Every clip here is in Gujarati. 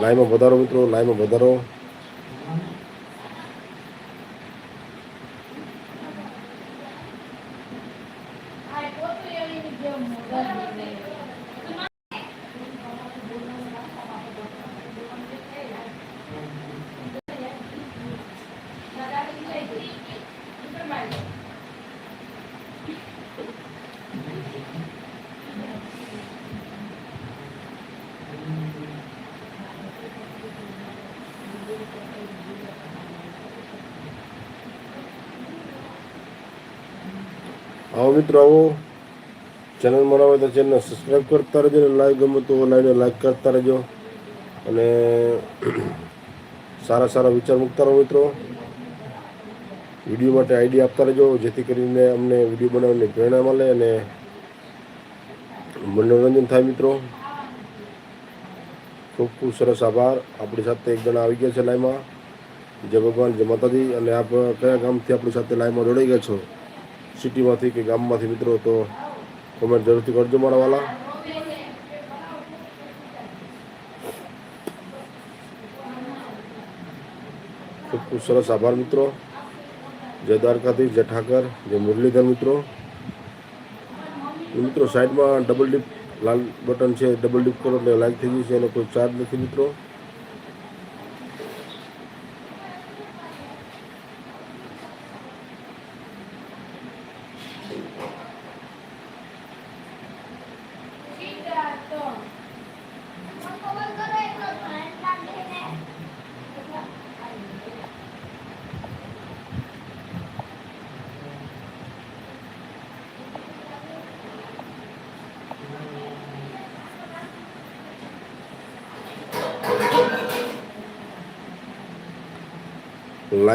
લાઈવમાં વધારો મિત્રો લાઈવમાં વધારો આવો મિત્રો, આવો ચેનલ બનાવે તો ચેનલ સબસ્ક્રાઈબ કરતા રહેજો અને લાઈવ ગમે તો લાઈવને લાઈક કરતા રહેજો. અને સારા સારા વિચાર મૂકતા રહો મિત્રો. વીડિયો માટે આઈડિયા આપતા રહેજો, જેથી કરીને અમને વીડિયો બનાવવાની પ્રેરણા મળે અને મનોરંજન થાય મિત્રો. ખૂબ ખૂબ સરસ આભાર. આપણી સાથે એક જણા આવી ગયા છે લાઈમાં જય ભગવાન, જય માતાજી. અને આપ કયા ગામથી આપણી સાથે લાઈમાં જોડાઈ ગયા છો? સિટીમાંથી કે ગામમાંથી મિત્રો, તો કોમેન્ટ જરૂરથી કરજો મારા વાલા. ખૂબ ખૂબ સરસ આભાર મિત્રો. જય દ્વારકાધીશ, જય ઠાકર, જય મુરલીધર મિત્રો. મિત્રો, સાઈડમાં ડબલ ડીપ લાલ બટન છે ડબલ ડીપ કરો એટલે લાઈક થઈ જશે એનો કોઈ ચાર્જ નથી મિત્રો.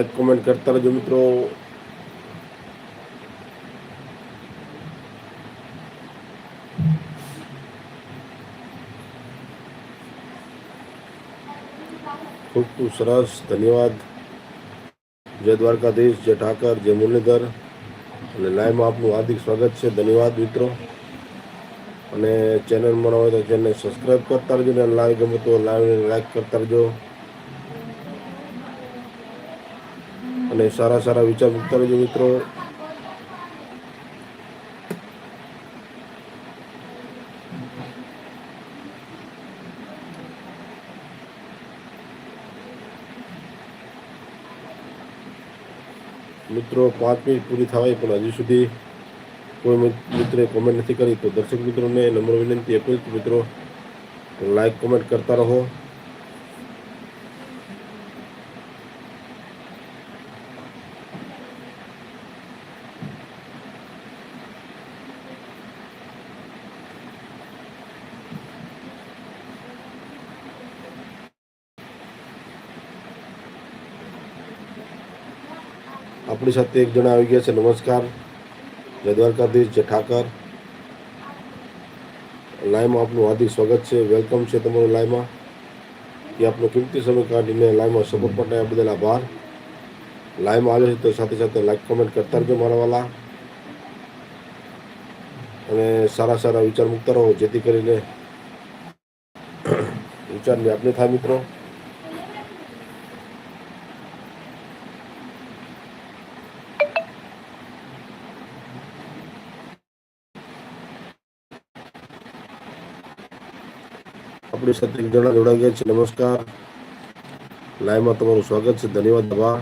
લાઈક કોમેન્ટ કરતા રહેજો મિત્રો. ખૂબ ખૂબ સરસ, ધન્યવાદ. જય દ્વારકાધીશ, જય ઠાકર, જય મુરલીધર. અને લાઈવમાં આપનું હાર્દિક સ્વાગત છે. ધન્યવાદ મિત્રો. અને ચેનલ હોય તો ચેનલ સબસ્ક્રાઈબ કરતા રહેજો અને લાઈવ ગમે તો લાઈવ લાઈક કરતા રહેજો. અને સારા સારા વિચાર મૂકતા રહેજો મિત્રો મિત્રો પાંચ મિનિટ પૂરી થવાય પણ હજુ સુધી કોઈ મિત- મિત્રે કોમેન્ટ નથી કરી, તો દર્શક મિત્રોને નમ્ર વિનંતી અપીલ કે મિત્રો લાઈક કોમેન્ટ કરતા રહો. આપણી સાથે એક જણા આવી ગયા છે. નમસ્કાર. જય દ્વારકાધીશ, જય ઠાકર. લાઈમાં આપનું હાર્દિક સ્વાગત છે. વેલકમ છે તમારું લાઈમાં. એ આપનો કિંમતી સમય કાઢીને લાઈમાં સપોર્ટ માટે બદલ આભાર. લાઈમાં આવ્યો છે તો સાથે સાથે લાઈક કોમેન્ટ કરતા રહેજો મારા અને સારા સારા વિચાર મૂકતા રહો, જેથી કરીને વિચારની આપને થાય મિત્રો. આપણી સાથે જણા જોડાઈ ગયા છે. નમસ્કાર. લાઈવમાં તમારું સ્વાગત છે. ધન્યવાદ આભાર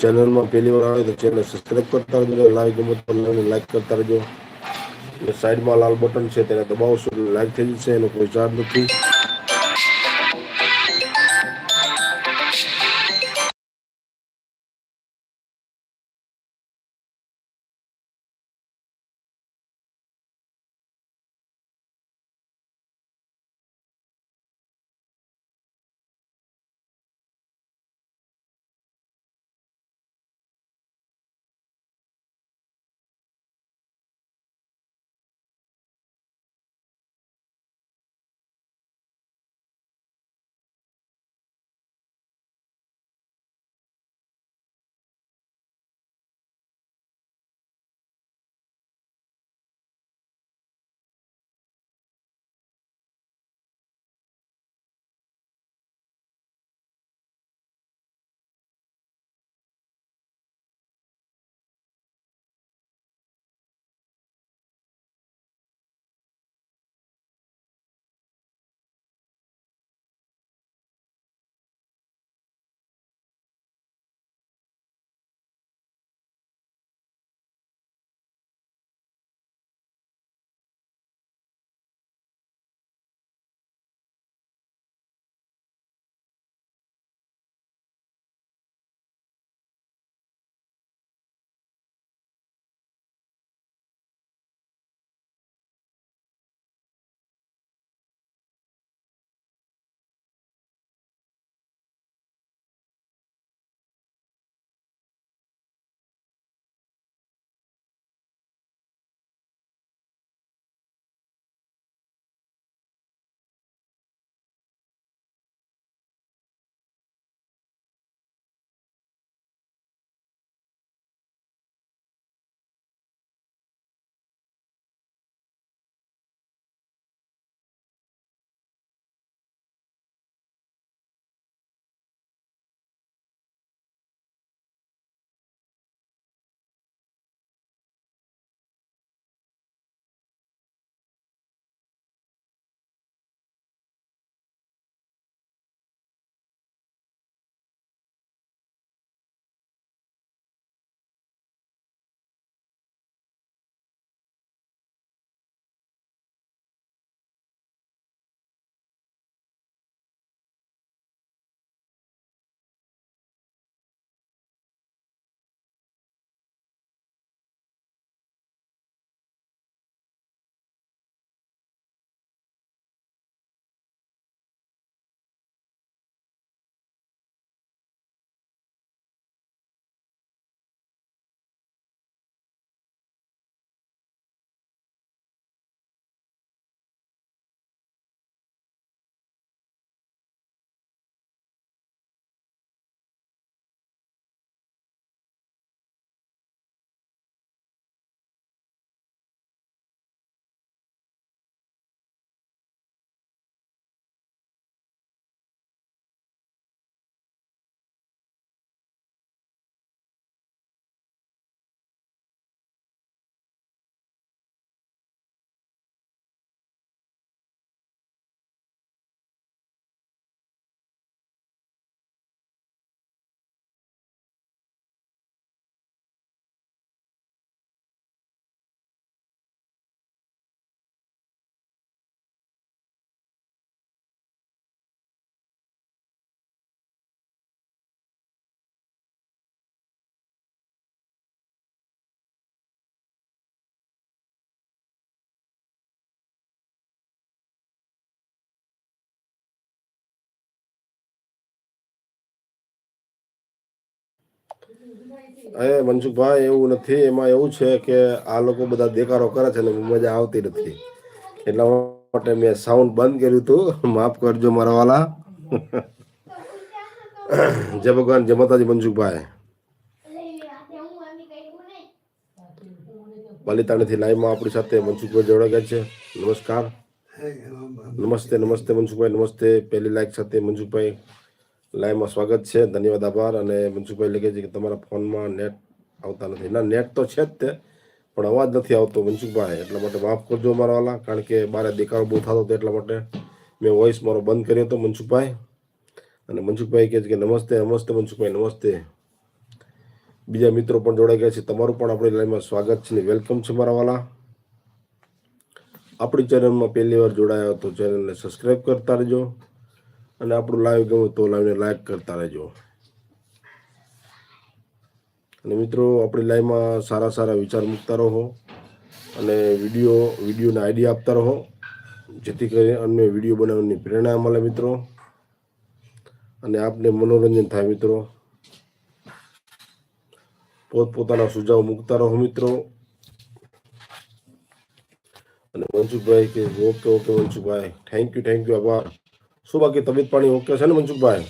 ચેનલમાં પહેલી વાર આવે તો ચેનલ સબસ્ક્રાઈબ કરતા રહેજો, લાઈવ ગમે તો લાઈક કરતા રહેજો. સાઈડમાં લાલ બટન છે, તેને દબાવશો લાઈક થઈ જશે, એનો કોઈ ચાર્જ નથી. એ મનસુખભાઈ એવું નથી. એમાં એવું છે કે આ લોકો બધા દેખાડો કરે છે ને મજા આવતી નથી. એટલા માટે મેં સાઉન્ડ બંધ કર્યું હતું માફ કરજો મારા વાલા. જય ભગવાન જય માતાજી મનસુખભાઈ. પાલિતાણાથી લાઈવમાં આપણી સાથે મનસુખભાઈ જોડાયા છે. નમસ્કાર. નમસ્તે નમસ્તે મનસુખભાઈ નમસ્તે. પહેલી લાઈક સાથે મનસુખભાઈ. લાઈવમાં સ્વાગત છે. ધન્યવાદ, આભાર. અને મનસુખભાઈ લખે છે કે તમારા ફોનમાં નેટ આવતા નથી. ના, નેટ તો છે જ તે, પણ અવાજ નથી આવતો મનસુખભાઈ. એટલા માટે માફ કરજો મારા વાલા, કારણ કે બારે દેખાડો બહુ થતો હતો, એટલા માટે મેં વોઇસ મારો બંધ કર્યો હતો મનસુખભાઈ. અને મનસુખભાઈ કહે છે કે નમસ્તે નમસ્તે મનસુખભાઈ, નમસ્તે. બીજા મિત્રો પણ જોડાઈ ગયા છે. તમારું પણ આપણી લાઈવમાં સ્વાગત છે ને વેલકમ છે મારા વાલા. આપણી ચેનલમાં પહેલી વાર જોડાયા હતો ચેનલને સબસ્ક્રાઈબ કરતા રહેજો. અને આપણું લાઈવ ગમે તો લાઈવને લાઈક કરતા રહેજો. અને મિત્રો, આપણી લાઈવમાં સારા સારા વિચાર મૂકતા રહો અને વીડિયો વિડીયોને આઈડિયા આપતા રહો. જેથી કરીને અન્ય વીડિયો બનાવવાની પ્રેરણા મળે મિત્રો. અને આપને મનોરંજન થાય મિત્રો. પોતપોતાના સુઝાવ મૂકતા રહો મિત્રો. અને મનસુખભાઈ કે okay okay Mansukhbhai thank you thank you આભાર. શું બાકી તબિયત પાણી ઓકે છે ને મનસુખભાઈ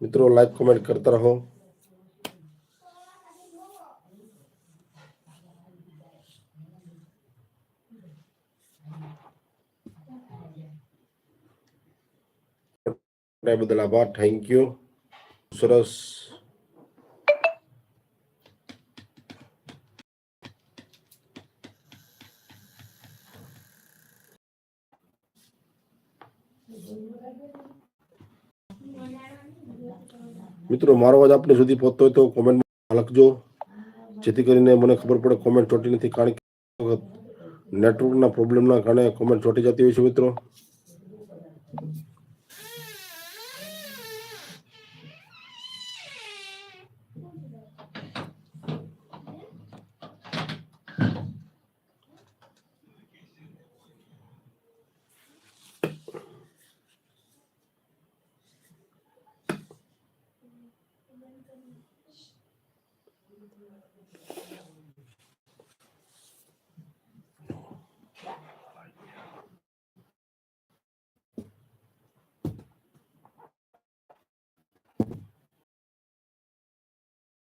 મિત્રો લાઈક કોમેન્ટ કરતા રહો એ બદલ આભાર થેન્ક યુ સરસ મિત્રો, મારો અવાજ આપને સુધી પહોંચતો હોય તો કોમેન્ટમાં લખજો. જેથી કરીને મને ખબર પડે કોમેન્ટ ચોટી નથી કારણ કે નેટવર્કના પ્રોબ્લેમના કારણે કોમેન્ટ ચોટી જતી હોય છે મિત્રો.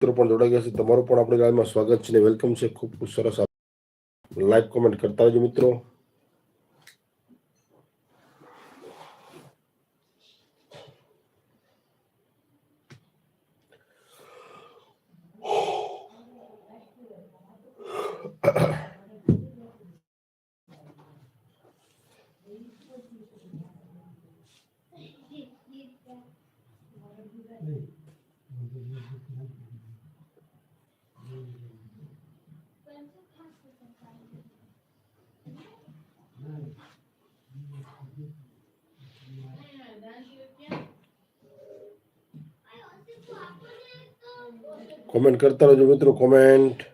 મિત્રો પણ જોડાઈ ગયા છે તમારું પણ આપણી લાઈવમાં સ્વાગત છે ને વેલકમ છે ખૂબ ખૂબ સરસ લાઈક કોમેન્ટ કરતા રહેજો મિત્રો કોમેન્ટ કરતા રહેજો મિત્રો કોમેન્ટ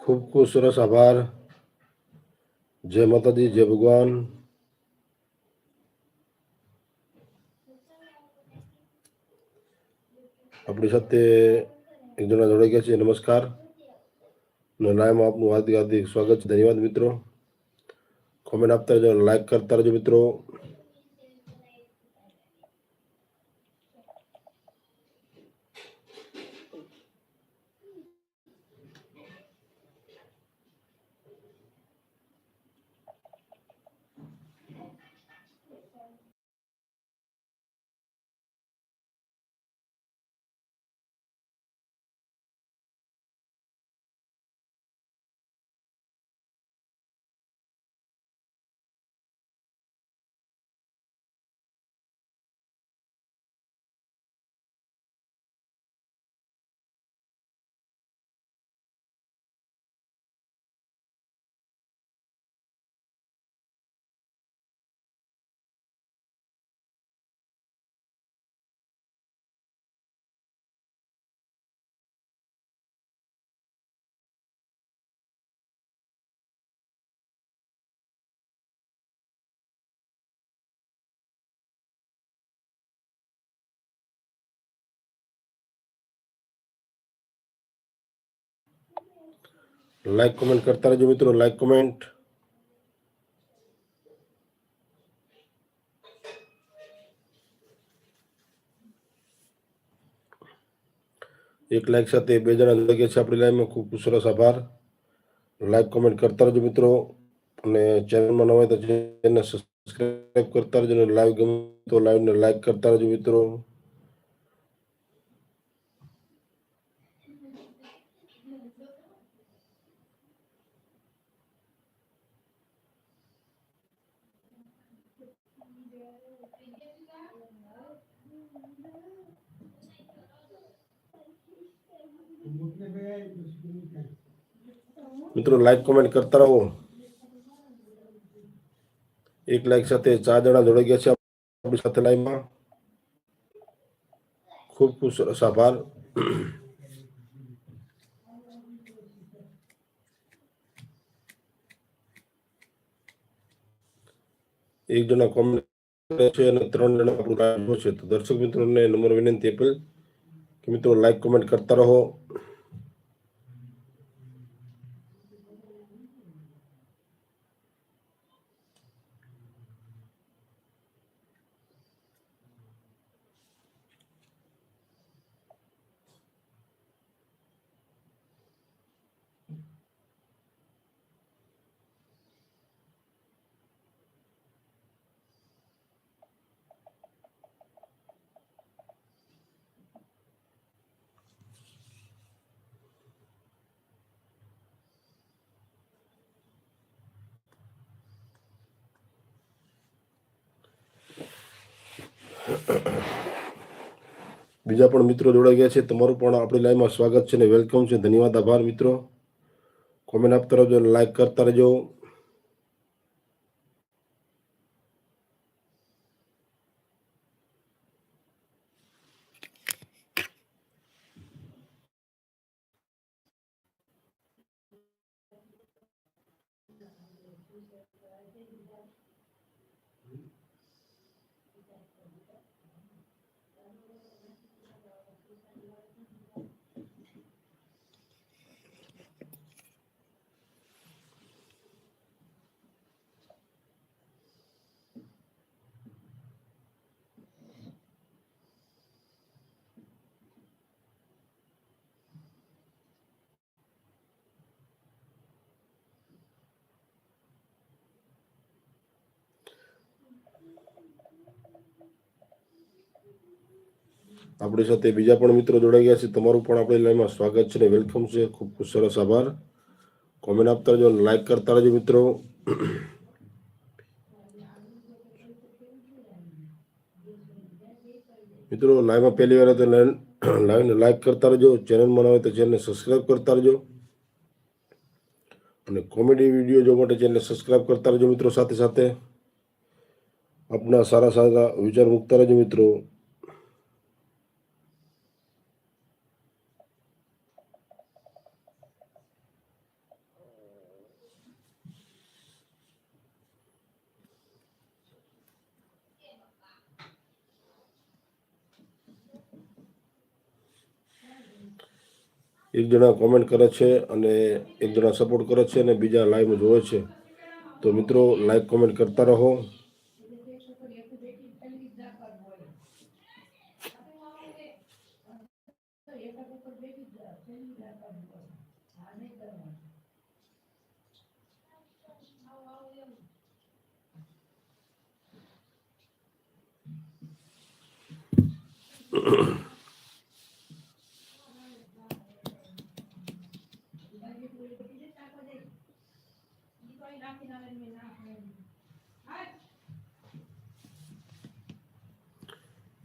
ખૂબ ખૂબ સરસ આભાર જય માતાજી જય ભગવાન આપણી સાથે એક જણા જોડાઈ ગયા છે નમસ્કાર અને લાઈવમાં આપનું હાર્દિક હાર્દિક સ્વાગત છે ધન્યવાદ મિત્રો કોમેન્ટ આપતા રહેજો લાઈક કરતા રહેજો મિત્રો. લાઈક કોમેન્ટ કરતા રહેજો મિત્રો. લાઈક કોમેન્ટ એક લાઈક સાથે બે જણા લાગે છે આપણી લાઈનમાં ખૂબ સરસ આભાર. લાઈક કોમેન્ટ કરતા રહેજો મિત્રો. અને ચેનલમાં ન હોય તો ચેનલને સબસ્ક્રાઈબ કરતા રહેજો લાઈવ ગમે તો લાઈવને લાઈક કરતા રહેજો મિત્રો. મિત્રો લાઈક કોમેન્ટ કરતા રહો. એક લાઈક સાથે ચાર જણા જોડાઈ ગયા છે આપણી સાથે લાઈવમાં ખૂબ ખૂબ સરસ આભાર. એક જણા કોમેન્ટ છે અને ત્રણ જણા આપણું છે. તો દર્શક મિત્રોને નંબર વિનંતી આપેલ કે મિત્રો લાઈક કોમેન્ટ કરતા રહો. બીજા પણ મિત્રો જોડાઈ ગયા છે. તમારું પણ આપણી લાઈવમાં સ્વાગત છે ને વેલકમ છે. ધન્યવાદ, આભાર મિત્રો. કોમેન્ટ આપતા રહેજો લાઈક કરતા રહેજો. આપણી સાથે બીજા પણ મિત્રો જોડાઈ ગયા છે. તમારું પણ આપણી લાઈનમાં સ્વાગત છે ને વેલકમ છે. ખૂબ ખૂબ સરસ આભાર. કોમેન્ટ આપતા રહેજો લાઈક કરતા રહેજો મિત્રો. મિત્રો, લાઈવમાં પહેલી વાર તો લાઈવને લાઈક કરતા રહેજો. ચેનલ બનાવે તો ચેનલને સબસ્ક્રાઈબ કરતા રહેજો. અને કોમેડી વીડિયો જોવા માટે ચેનલને સબસ્ક્રાઈબ કરતા રહેજો મિત્રો સાથે સાથે. આપના સારા સારા વિચાર મૂકતા રહેજો મિત્રો. એક જણા કોમેન્ટ કરે છે અને એક જણા સપોર્ટ કરે છે અને બીજા લાઈવ જોવે છે. તો મિત્રો લાઈક કોમેન્ટ કરતા રહો.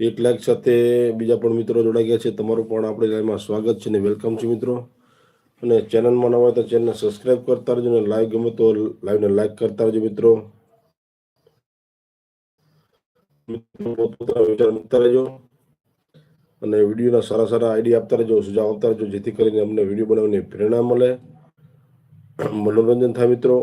એક લાખ સાથે બીજા પણ મિત્રો જોડાઈ ગયા છે. તમારું પણ આપણે લાઈવમાં સ્વાગત છે અને વેલકમ છે મિત્રો. અને ચેનલમાં નવા હોય તો ચેનલને સબસ્ક્રાઈબ કરતા રહેજો અને લાઈવ ગમે તો લાઈવને લાઈક કરતા રહેજો મિત્રો. મૂકતા રહેજો અને વિડીયોના સારા સારા આઈડિયા આપતા રહેજો, સુઝાવ આપતા રહેજો, જેથી કરીને અમને વીડિયો બનાવવાની પ્રેરણા મળે. મનોરંજન થાય મિત્રો.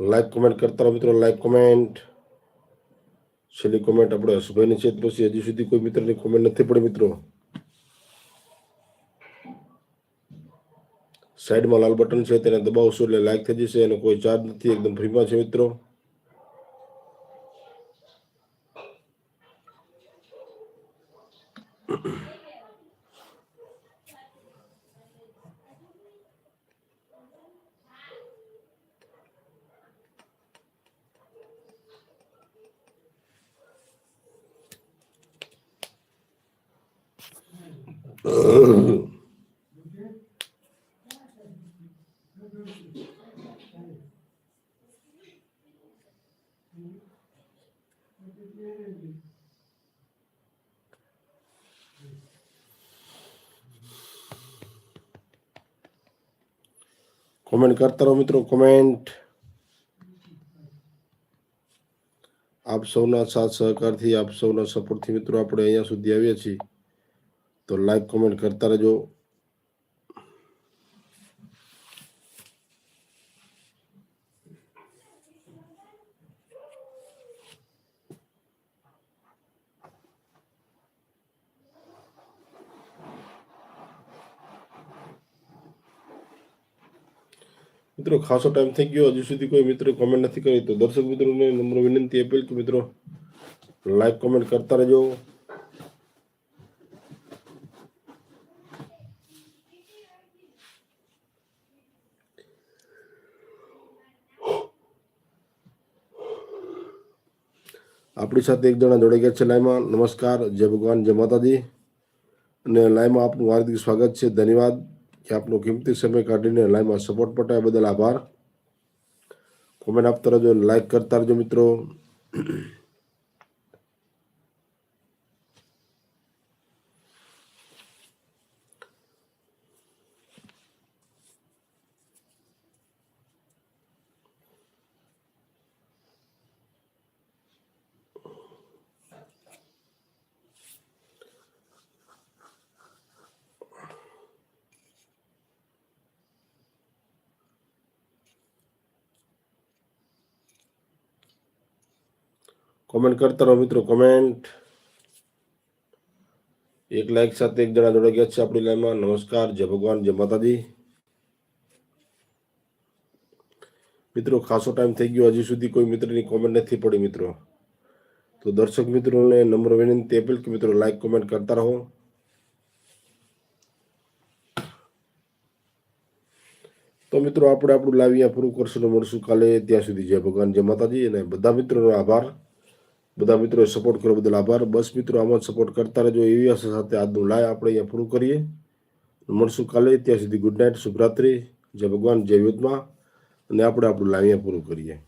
લાઈક કોમેન્ટ કરતા મિત્રો. લાઈક કોમેન્ટ છેલ્લી કોમેન્ટ આપણે હસભાઈની છે પછી હજી સુધી કોઈ મિત્રની કોમેન્ટ નથી પડી મિત્રો. સાઈડમાં લાલ બટન છે, તેને દબાવશો એટલે લાઈક થઈ જશે અને કોઈ ચાર્જ નથી, એકદમ ફ્રીમાં છે મિત્રો. કોમેન્ટ કરતા રહો મિત્રો કોમેન્ટ આપ સૌના સાથ સહકારથી આપ સૌના સપોર્ટથી મિત્રો આપણે અહીંયા સુધી આવ્યા છીએ. તો લાઈક કોમેન્ટ કરતા રહેજો મિત્રો ખાસો ટાઈમ થઈ ગયો હજુ સુધી કોઈ મિત્રો કોમેન્ટ નથી કરી તો દર્શક મિત્રોને નમ્ર વિનંતી અપીલ કે મિત્રો લાઈક કોમેન્ટ કરતા રહેજો આપણી સાથે એક જણા જોડાઈ ગયા છે લાઈમાં નમસ્કાર, જય ભગવાન, જય માતાજી. અને લાઈમાં આપનું હાર્દિક સ્વાગત છે. ધન્યવાદ કે આપનો કિંમતી સમય કાઢીને લાઈમાં સપોર્ટ પટાવ્યા બદલ આભાર. કોમેન્ટ આપતા રહેજો લાઈક કરતા રહેજો મિત્રો. કોમેન્ટ કરતા રહો મિત્રો કોમેન્ટ એક લાઈક સાથે એક જણા જોડાઈ ગયા છે આપણી લાઈનમાં નમસ્કાર, જય ભગવાન, જય માતાજી. મિત્રો, ખાસો ટાઈમ થઈ ગયો. હજી સુધી કોઈ મિત્રની કોમેન્ટ નથી પડી, મિત્રો. તો દર્શક મિત્રોને નમ્ર વિનંતી અપીલ કે મિત્રો લાઈક કોમેન્ટ કરતા રહો. તો મિત્રો, આપણે આપણું લાવી અહીંયા પૂરું કરશું મળશું કાલે. ત્યાં સુધી જય ભગવાન, જય માતાજી અને બધા મિત્રોનો આભાર. બધા મિત્રોએ સપોર્ટ કર્યો બદલ આભાર. બસ મિત્રો, આમાં સપોર્ટ કરતા રહેજો. એવી આશા સાથે આજનું લાય આપણે અહીંયા પૂરું કરીએ. મળશું કાલે. ત્યાં સુધી ગુડ નાઇટ શુભરાત્રી. જય ભગવાન, જય યુદ્ધમાં. અને આપણે આપણું લાવ્યા પૂરું કરીએ.